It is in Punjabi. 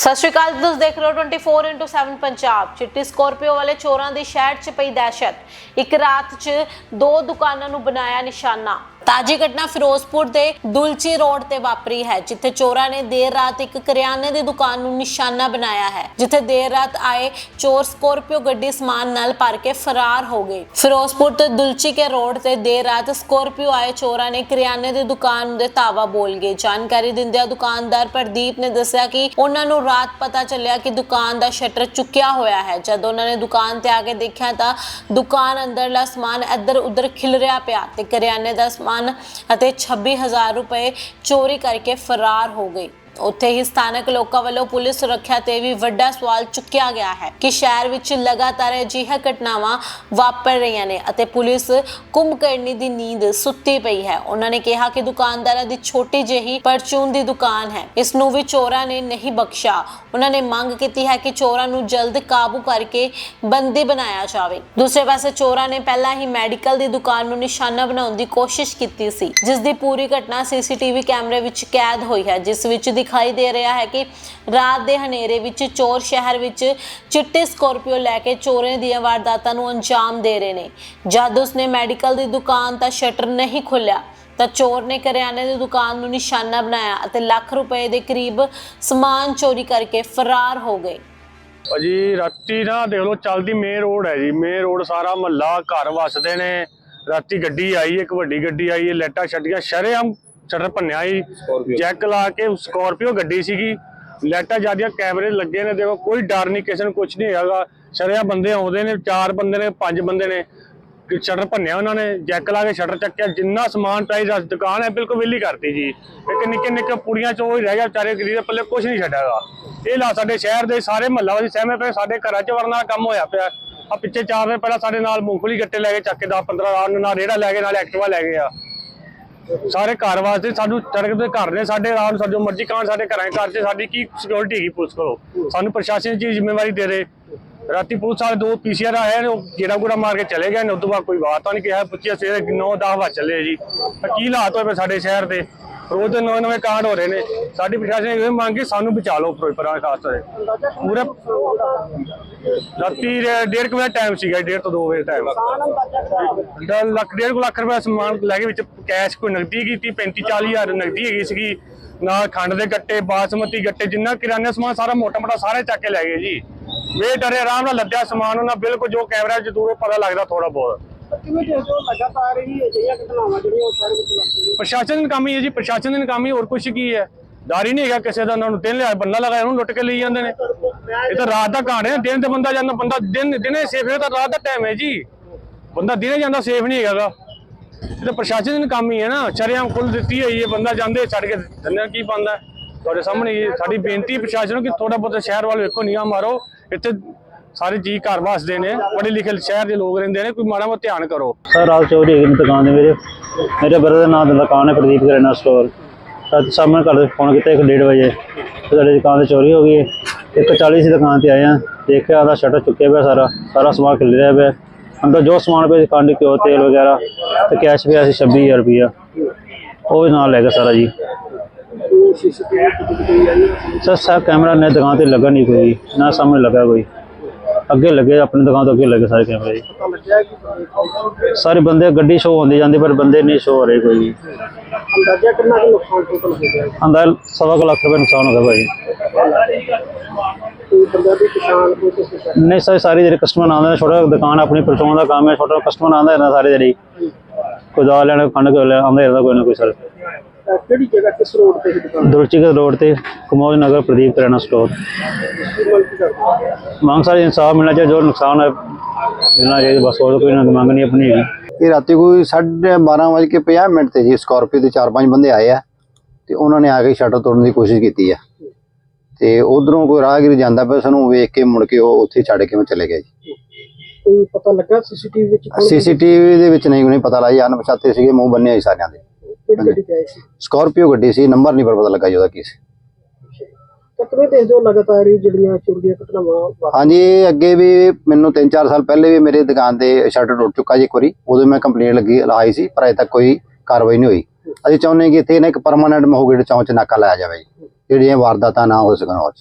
ਸਤਿ ਸ਼੍ਰੀ ਅਕਾਲ, ਤੁਸੀਂ ਦੇਖ ਰਹੇ ਹੋ 24x7 ਪੰਜਾਬ। ਚਿੱਟੀ ਸਕੋਰਪੀਓ ਵਾਲੇ ਚੋਰਾਂ ਦੀ ਸ਼ਹਿਰ 'ਚ ਪਈ ਦਹਿਸ਼ਤ। ਇੱਕ ਰਾਤ 'ਚ ਦੋ ਦੁਕਾਨਾਂ ਨੂੰ ਬਣਾਇਆ ਨਿਸ਼ਾਨਾ। ਤਾਜੀ ਘਟਨਾ ਫਿਰੋਜ਼ਪੁਰ ਦੇ ਦੁਲਚੀ ਰੋਡ ਤੇ ਵਾਪਰੀ ਹੈ, ਜਿੱਥੇ ਚੋਰਾਂ ਨੇ ਦੇਰ ਰਾਤ ਇੱਕ ਕਰਿਆਨੇ ਦੀ ਦੁਕਾਨ ਨੂੰ ਨਿਸ਼ਾਨਾ ਬਣਾਇਆ ਹੈ, ਜਿੱਥੇ ਦੇਰ ਰਾਤ ਆਏ ਚੋਰ ਸਕੋਰਪੀਓ ਗੱਡੀ ਸਮਾਨ ਨਾਲ ਭਰ ਕੇ ਫਰਾਰ ਹੋ ਗਏ। ਫਿਰੋਜ਼ਪੁਰ ਤੋਂ ਦੁਲਚੀ ਕੇ ਰੋਡ ਤੇ ਦੇਰ ਰਾਤ ਸਕੋਰਪੀਓ ਆਏ ਚੋਰਾਂ ਨੇ ਕਰਿਆਨੇ ਦੀ ਦੁਕਾਨ ਦੇ ਤਾਵਾ ਬੋਲ ਗਏ। ਜਾਣਕਾਰੀ ਦਿੰਦਿਆਂ ਦੁਕਾਨਦਾਰ ਪ੍ਰਦੀਪ ਨੇ ਦੱਸਿਆ ਕਿ ਉਹਨਾਂ ਨੂੰ ਰਾਤ ਪਤਾ ਚੱਲਿਆ ਕਿ ਦੁਕਾਨ ਦਾ ਸ਼ਟਰ ਚੁੱਕਿਆ ਹੋਇਆ ਹੈ। ਜਦ ਉਹਨਾਂ ਨੇ ਦੁਕਾਨ ਤੇ ਆ ਕੇ ਦੇਖਿਆ ਤਾਂ ਦੁਕਾਨ ਅੰਦਰਲਾ ਸਮਾਨ ਇੱਧਰ ਉੱਧਰ ਖਿਲਰਿਆ ਪਿਆ ਤੇ ਕਰਿਆਨੇ ਦਾ ਸਮਾਨ ਅਤੇ 26000 ਰੁਪਏ ਚੋਰੀ ਕਰਕੇ ਫਰਾਰ ਹੋ ਗਈ ਉੱਥੇ ਹੀ ਸਥਾਨਕ ਲੋਕਾਂ ਵੱਲੋਂ ਪੁਲਿਸ ਸੁਰੱਖਿਆ ਤੇ ਵੀ ਵੱਡਾ ਸਵਾਲ ਚੁੱਕਿਆ ਗਿਆ ਹੈ ਕਿ ਸ਼ਹਿਰ ਵਿੱਚ ਲਗਾਤਾਰ ਅਜਿਹੀਆਂ ਘਟਨਾਵਾਂ ਵਾਪਰ ਰਹੀਆਂ ਨੇ ਅਤੇ ਪੁਲਿਸ ਕੁੰਭਕਰਨੀ ਦੀ ਨੀਂਦ ਸੁੱਤੀ ਪਈ ਹੈ। ਉਹਨਾਂ ਨੇ ਕਿਹਾ ਕਿ ਦੁਕਾਨਦਾਰਾਂ ਦੀ ਛੋਟੀ ਜਿਹੀ ਪਰਚੂਨ ਦੀ ਦੁਕਾਨ ਹੈ। ਇਸ ਨੂੰ ਵੀ ਚੋਰਾਂ ਨੇ ਨਹੀਂ ਬਖਸ਼ਾ ਉਹਨਾਂ ਨੇ ਮੰਗ ਕੀਤੀ ਹੈ ਕਿ ਚੋਰਾਂ ਨੂੰ ਜਲਦ ਕਾਬੂ ਕਰਕੇ ਬੰਦੀ ਬਣਾਇਆ ਜਾਵੇ। ਦੂਸਰੇ ਪਾਸੇ ਚੋਰਾਂ ਨੇ ਪਹਿਲਾਂ ਹੀ ਮੈਡੀਕਲ ਦੀ ਦੁਕਾਨ ਨੂੰ ਨਿਸ਼ਾਨਾ ਬਣਾਉਣ ਦੀ ਕੋਸ਼ਿਸ਼ ਕੀਤੀ ਸੀ, ਜਿਸ ਦੀ ਪੂਰੀ ਘਟਨਾ ਸੀਸੀਟੀਵੀ ਕੈਮਰੇ ਵਿੱਚ ਕੈਦ ਹੋਈ ਹੈ, ਜਿਸ ਵਿੱਚ ਦਿਖਾਈ ਦੇ ਰਿਹਾ ਹੈ ਕਿ ਰਾਤ ਦੇ ਹਨੇਰੇ ਵਿੱਚ ਚੋਰ ਸ਼ਹਿਰ ਵਿੱਚ ਚਿੱਟੇ ਸਕੋਰਪੀਓ ਲੈ ਕੇ ਚੋਰਾਂ ਦੀਆਂ ਵਾਰਦਾਤਾਂ ਨੂੰ ਅੰਜਾਮ ਦੇ ਰਹੇ ਨੇ। ਜਦ ਉਸਨੇ ਮੈਡੀਕਲ ਦੀ ਦੁਕਾਨ ਦਾ ਸ਼ਟਰ ਨਹੀਂ ਖੋਲ੍ਹਿਆ, ਤਾਂ ਚੋਰ ਨੇ ਕਰਿਆਨੇ ਦੀ ਦੁਕਾਨ ਨੂੰ ਨਿਸ਼ਾਨਾ ਬਣਾਇਆ ਅਤੇ ਲੱਖ ਰੁਪਏ ਦੇ ਕਰੀਬ ਸਮਾਨ ਚੋਰੀ ਕਰਕੇ ਫਰਾਰ ਹੋ ਗਏ। ਭਾਜੀ, ਰਾਤੀ ਨਾ ਦੇਖ ਲਓ, ਚੱਲਦੀ ਮੇਨ ਰੋਡ ਹੈ ਜੀ। ਮੇਨ ਰੋਡ ਸਾਰਾ ਮਹੱਲਾ ਘਰ ਵਸਦੇ ਨੇ। ਰਾਤੀ ਗੱਡੀ ਆਈ, ਇੱਕ ਵੱਡੀ ਗੱਡੀ ਆਈ ਲੈਟਾ ਛੱਡੀਆਂ, ਸ਼ਰੇਆਮ ਸ਼ਟਰ ਭੰਨਿਆ ਜੀ ਚੈੱਕ ਲਾ ਕੇ ਸਕਾਰਪੀਓ ਗੱਡੀ ਸੀਗੀ। ਲੈਟਾਂ ਜਾਂਦੀਆਂ ਕੈਮਰੇ ਲੱਗੇ ਨੇ ਦੇਖੋ ਕੋਈ ਡਰ ਨਹੀਂ ਕਿਸੇ ਨੂੰ ਕੁਝ ਨਹੀਂ ਹੈਗਾ। ਸ਼ਰੇਆਮ ਬੰਦੇ ਆਉਂਦੇ ਨੇ ਚਾਰ ਬੰਦੇ ਨੇ ਪੰਜ ਬੰਦੇ ਨੇ। ਸ਼ਟਰ ਭੰਨਿਆ ਉਹਨਾਂ ਨੇ ਜੈਕ ਲਾ ਕੇ ਸ਼ਟਰ ਚੱਕਿਆ। ਜਿੰਨਾ ਸਮਾਨ ਚਾਹੀਦਾ ਦੁਕਾਨ ਹੈ ਬਿਲਕੁਲ ਵਿਹਲੀ ਕਰਤੀ ਜੀ। ਇੱਕ ਨਿੱਕੇ ਨਿੱਕੇ ਪੁੜੀਆਂ ਚੋਂ ਹੀ ਰਹਿ ਗਿਆ ਵਿਚਾਰੇ ਗਰੀਬ ਦੇ ਪੱਲੇ ਕੁਝ ਨਹੀਂ ਛੱਡਿਆਗਾ। ਇਹ ਲਾ ਸਾਡੇ ਸ਼ਹਿਰ ਦੇ ਸਾਰੇ ਮਹੱਲਾ ਵਾਸੀ ਸਹਿਮੇ ਪਏ ਸਾਡੇ ਘਰਾਂ 'ਚ ਵਰਨਾ ਕੰਮ ਹੋਇਆ ਪਿਆ। ਆ ਪਿੱਛੇ 4 ਦਿਨ ਪਹਿਲਾਂ ਸਾਡੇ ਨਾਲ ਮੂੰਗਫਲੀ ਗੱਟੇ ਲੈ ਕੇ ਚੱਕ ਕੇ 10 15 ਰਾਤ ਨੂੰ ਨਾਲ ਰੇੜਾ ਲੈ ਕੇ ਨਾਲ ਐਕਟਿਵਾ ਲੈ ਗਏ ਆ। ਸਾਰੇ ਘਰ ਵਾਸਤੇ ਸਾਨੂੰ ਸੜਕ ਦੇ ਘਰ ਨੇ, ਸਾਡੇ ਰਾਤ ਨੂੰ ਸਾਡੇ ਜੋ ਮਰਜ਼ੀ ਕਾਂਡ ਸਾਡੇ ਘਰਾਂ ਘਰ 'ਚ, ਸਾਡੀ ਕੀ ਸਿਕਿਉਰਿਟੀ ਹੈਗੀ ਪੁਲਿਸ ਕੋਲੋਂ? ਸਾਨੂੰ ਪ੍ਰਸ਼ਾਸਨ ਜੀ ਜ਼ਿੰਮੇਵਾਰੀ ਦੇ ਰਹੇ ਰਾਤੀ ਪੁਲਿਸ ਵਾਲੇ ਦੋ ਪੀਸੀਆਰ ਆਏ ਨੇ, ਉਹ ਗੇੜਾ ਗੂੜਾ ਮਾਰ ਕੇ ਚਲੇ ਗਏ ਨੇ, ਉਦੋਂ ਬਾਅਦ ਕੋਈ ਬਾਤ ਤਾਂ ਨਹੀਂ ਕਿਹਾ, ਪੁੱਛਿਆ ਸਵੇਰੇ 9 10 ਵਜੇ ਚੱਲੇ ਜੀ। ਕੀ ਹਾਲਾਤ ਹੋਏ ਪਏ ਸਾਡੇ ਸ਼ਹਿਰ ਦੇ? ਰੋਜ਼ ਦੇ ਨਵੇਂ ਨਵੇਂ ਕਾਂਡ ਹੋ ਰਹੇ ਨੇ। ਸਾਡੀ ਪ੍ਰਸ਼ਾਸਨ ਇਹ ਮੰਗ ਕਿ ਸਾਨੂੰ ਬਚਾ ਲਓ ਫਿਰੋਜ਼ਪੁਰਾਂ ਦੇ ਖਾਸ ਤੌਰ ਤੇ ਪੂਰੇ ਰਾਤੀ ਡੇ- ਡੇਢ ਕੁ ਵਜੇ ਟਾਈਮ ਸੀਗਾ, ਡੇਢ ਤੋਂ 2 ਵਜੇ ਟਾਈਮ ਡ- ਲੱਖ ਡੇਢ ਕੁ ਲੱਖ ਰੁਪਏ ਸਮਾਨ ਲੈ ਕੇ ਵਿੱਚ ਕੈਸ਼ ਕੋਈ ਨਗਦੀ ਕੀਤੀ 35 40 ਹਜ਼ਾਰ ਨਗਦੀ ਹੈਗੀ ਸੀਗੀ। ਨਾਲ ਖੰਡ ਦੇ ਗੱਟੇ, ਬਾਸਮਤੀ ਗੱਟੇ, ਜਿੰਨਾ ਕਿਰਾਨੇ ਸਮਾਨ ਸਾਰਾ ਮੋਟਾ ਮੋਟਾ ਸਾਰੇ ਚੱਕ ਕੇ ਲੈ ਗਏ ਜੀ। ਵੇ ਡਰੇ, ਆਰਾਮ ਨਾਲ ਲੱਦਿਆ ਸਮਾਨ ਉਹਨਾਂ, ਬਿਲਕੁਲ ਜੋ ਕੈਮਰਾ 'ਚ ਦੂਰੋਂ ਪਤਾ ਲੱਗਦਾ ਥੋੜਾ ਬਹੁਤ। ਕਿਵੇਂ ਦੇਖਦੇ ਹੋ ਲਗਾਤਾਰ ਹੀ ਅਜਿਹੀਆਂ ਘਟਨਾਵਾਂ ਜਿਹੜੀਆਂ ਉਹ ਸ਼ਹਿਰ ਵਿੱਚ ਵਾਪਰੀਆਂ ਪ੍ਰਸ਼ਾਸਨ ਦੀ ਨਾਕਾਮੀ ਹੈ ਜੀ, ਪ੍ਰਸ਼ਾਸਨ ਦੀ ਨਾਕਾਮੀ ਹੋਰ ਕੁਝ ਕੀ ਹੈ? ਦਾਰੀ ਨਹੀਂ ਹੈਗਾ ਕਿਸੇ ਦਾ, ਉਹਨਾਂ ਨੂੰ ਦਿਨ ਲਿਆ ਬੰਦਾ ਲਗਾਇਆ, ਉਹਨੂੰ ਲੁੱਟ ਕੇ ਲਈ ਜਾਂਦੇ ਨੇ। ਇਹ ਤਾਂ ਰਾਤ ਦਾ ਕਹਾਣੀ ਹੈ, ਦਿਨ ਤੇ ਬੰਦਾ ਜਾਂਦਾ, ਬੰਦਾ ਦਿਨ, ਦਿਨੇ ਸੇਫ ਹੈ ਤਾਂ ਰਾਤ ਦਾ ਟਾਈਮ ਹੈ ਜੀ। ਬੰਦਾ ਦਿਨੇ ਜਾਂਦਾ ਸੇਫ ਨਹੀਂ ਹੈਗਾਗਾ ਇਹ ਤਾਂ ਪ੍ਰਸ਼ਾਸਨ ਦੀ ਨਾਕਾਮੀ ਹੈ ਨਾ, ਸ਼ਰੇਆਮ ਖੁੱਲ ਦਿੱਤੀ ਹੋਈ ਹੈ, ਬੰਦਾ ਜਾਂਦੇ, ਛੱਡ ਕੇ ਦਿਨੇ ਕੀ ਪਾਉਂਦਾ ਤੁਹਾਡੇ ਸਾਹਮਣੇ ਸਾਡੀ ਬੇਨਤੀ ਪ੍ਰਸ਼ਾਸਨ ਨੂੰ ਕਿ ਥੋੜਾ ਬਹੁਤ ਸ਼ਹਿਰ ਵੱਲ ਵੇਖੋ ਨਿਗਾਹ ਮਾਰੋ। ਇੱਥੇ ਸਾਰੇ ਜੀ ਘਰ ਵਸਦੇ ਨੇ, ਪੜ੍ਹੇ ਲਿਖੇ ਸ਼ਹਿਰ ਦੇ ਲੋਕ ਰਹਿੰਦੇ ਨੇ, ਕੋਈ ਮਾੜਾ ਮੋਟਾ ਧਿਆਨ ਕਰੋ। ਸਰ ਰਾਤ ਚੋਰੀ ਹੋਈ ਦੁਕਾਨ ਦੇ ਮੇਰੇ। ਮੇਰੇ ਬ੍ਰਦਰ ਦੇ ਨਾਂ ਦਾ ਦੁਕਾਨ ਹੈ ਪ੍ਰਦੀਪ ਕਰਿਆਨਾ ਸਟੋਰ ਰਾਤ ਸਾਹਮਣੇ ਘਰ ਦੇ ਫੋਨ ਕੀਤਾ 1:30 ਵਜੇ। ਤੇ ਸਾਡੀ ਦੁਕਾਨ ਤੇ ਚੋਰੀ ਹੋ ਗਈ ਹੈ। 140 ਸੀ ਦੁਕਾਨ ਤੇ ਆਏ ਆ ਦੇਖਿਆ ਉਹਦਾ ਸ਼ਟਰ ਚੁੱਕਿਆ ਪਿਆ ਸਾਰਾ। ਸਾਰਾ ਸਮਾਨ ਖਿਲ ਰਿਹਾ ਪਿਆ। ਅੰਦਰ ਜੋ ਸਮਾਨ ਪਿਆ ਸੀ ਖੰਡ ਘਿਓ, ਤੇਲ ਵਗੈਰਾ ਤੇ ਕੈਸ਼ ਪਿਆ ਸੀ 26000 ਰੁਪਇਆ। ਉਹ ਵੀ ਨਾਲ ਲੈ ਗਿਆ ਸਾਰਾ ਜੀ। ਸਰ ਸਾ ਕੈਮਰਾ ਨੇ ਦੁਕਾਨ ਤੇ ਲੱਗਾ ਨਹੀਂ ਕੋਈ। ਨਾ ਸਾਹਮਣੇ ਲੱਗਾ ਕੋਈ। ਅੱਗੇ ਲੱਗੇ ਆਪਣੀ ਦੁਕਾਨ ਤੋਂ ਅੱਗੇ ਲੱਗੇ ਸਾਰੇ ਕੈਮਰੇ ਜੀ। ਪਤਾ ਲੱਗਿਆ ਕਿ ਸਾਰੇ ਬੰਦੇ ਗੱਡੀ ਸ਼ੋ ਹੁੰਦੀ ਜਾਂਦੀ ਪਰ ਬੰਦੇ ਨਹੀਂ ਸ਼ੋ ਹੋ ਰਹੇ ਕੋਈ। ਵੀ। ਅੰਦਾਜ਼ਾ ਕਿੰਨਾ ਕੁ ਨੁਕਸਾਨ ਟੋਟਲ ਹੋ ਗਿਆ? ਸਵਾ ਕੁ ਲੱਖ ਰੁਪਏ ਨੁਕਸਾਨ ਹੋ ਗਿਆ ਭਾਈ। ਕੋਈ ਕਿਸਾਨ ਕੋਈ ਕਿਸੇ ਨਹੀਂ ਸਰ ਸਾਰੀ ਜਿਹੜੇ ਕਸਟਮਰ ਆਉਂਦੇ ਨੇ ਛੋਟਾ ਦੁਕਾਨ ਆਪਣੀ ਪਰਚਾਉਣ ਦਾ ਕੰਮ ਹੈ ਛੋਟਾ ਕਸਟਮਰ ਆਉਂਦਾ ਰਹਿੰਦਾ ਸਾਰੇ ਜਿਹੜੀ ਕੋਈ ਦਾਲ ਲੈਣ ਖੰਡ ਕੇ ਆਉਂਦਾ ਰਹਿੰਦਾ ਕੋਈ ਨਾ ਕੋਈ ਸਰ। ਅਹ ਕਿਹੜੀ ਜਗ੍ਹਾ ਕਿਸ ਰੋਡ ਤੇ ਇਹ ਦੁਕਾਨ? ਦੁਰਚਿਕ ਰੋਡ ਤੇ ਕਮੋਜ ਨਗਰ ਪ੍ਰਦੀਪ ਕਰਿਆਨਾ ਸਟੋਰ ਮੰਗ ਕੀ ਕਰਦੇ ਮੰਗ ਸਾਰੇ ਇਨਸਾਫ ਮਿਲਣਾ ਚਾਹੀਦਾ ਜੋ ਨੁਕਸਾਨ ਹੈ ਮਿਲਣਾ ਚਾਹੀਦਾ ਬਸ ਹੋਰ ਕੋਈ ਨਾ ਮੰਗ ਨਹੀਂ ਆਪਣੀ ਹੈਗੀ। ਇਹ ਰਾਤੀ ਕੋਈ 12:30 ਵਜੇ ਕੇ 50 ਮਿੰਟ ਤੇ ਜੀ ਸਕਾਰਪੀਓ ਦੇ ਚਾਰ ਪੰਜ ਬੰਦੇ ਆਏ ਆ ਤੇ ਉਹਨਾਂ ਨੇ ਆ ਕੇ ਸ਼ਟਰ ਤੋੜਨ ਦੀ ਕੋਸ਼ਿਸ਼ ਕੀਤੀ ਆ। ਤੇ ਉਧਰੋਂ ਕੋਈ ਰਾਹਗੀਰ ਜਾਂਦਾ ਪਿਆ ਸਾਨੂੰ ਵੇਖ ਕੇ ਮੁੜ ਕੇ ਉਹ ਉੱਥੇ ਛੱਡ ਕੇ ਚਲੇ ਗਏ ਜੀ। ਕੋਈ ਪਤਾ ਲੱਗਾ ਸੀਸੀਟੀਵੀ ਵਿੱਚ ਕੌਣ ਸੀਸੀਟੀਵੀ ਦੇ ਵਿੱਚ ਨਹੀਂ ਨਹੀਂ ਪਤਾ ਲਾਈ ਅਣਪਛਾਤੇ ਸੀਗੇ ਮੂੰਹ ਬੰਨੇ ਸਾਰਿਆਂ ਦੇ। ਕਿਹੜੀ ਗੱਡੀ ਤੇ ਆਏ ਸੀ? ਸਕਾਰਪੀਓ ਗੱਡੀ ਸੀ ਨੰਬਰ ਨਹੀਂ ਪਰ ਪਤਾ ਲੱਗਾ ਜੀ ਉਹਦਾ ਕੀ ਸੀ। ਤਾਂ ਕਿਵੇਂ ਦੇਖਦੇ ਹੋ ਲਗਾਤਾਰ ਹੀ ਜਿਹੜੀਆਂ ਚੋਰੀ ਦੀਆਂ ਘਟਨਾਵਾਂ ਵਾਪਰ ਹਾਂਜੀ ਇਹ ਅੱਗੇ ਵੀ ਮੈਨੂੰ 3-4 ਸਾਲ ਪਹਿਲੇ ਵੀ ਮੇਰੇ ਦੁਕਾਨ ਤੇ ਸ਼ਟਰ ਟੁੱਟ ਚੁੱਕਾ ਜੀ ਇੱਕ ਵਾਰੀ ਉਦੋਂ ਮੈਂ ਕੰਪਲੇਂਟ ਲੱਗੀ ਲਾਈ ਸੀ ਪਰ ਅਜੇ ਤੱਕ ਕੋਈ ਕਾਰਵਾਈ ਨਹੀਂ ਹੋਈ। ਅਸੀਂ ਚਾਹੁੰਦੇ ਕਿ ਇੱਥੇ ਨਾ ਇੱਕ ਪਰਮਾਨੈਂਟ ਮਹੋਗੇਟ ਚੌਂਚ ਨਾਕਾ ਲਾਇਆ ਜਾਵੇ ਜੀ। ਜਿਹੜੀਆਂ ਵਾਰਦਾਤਾਂ ਨਾ ਹੋ ਸਕਣ ਉਹ 'ਚ।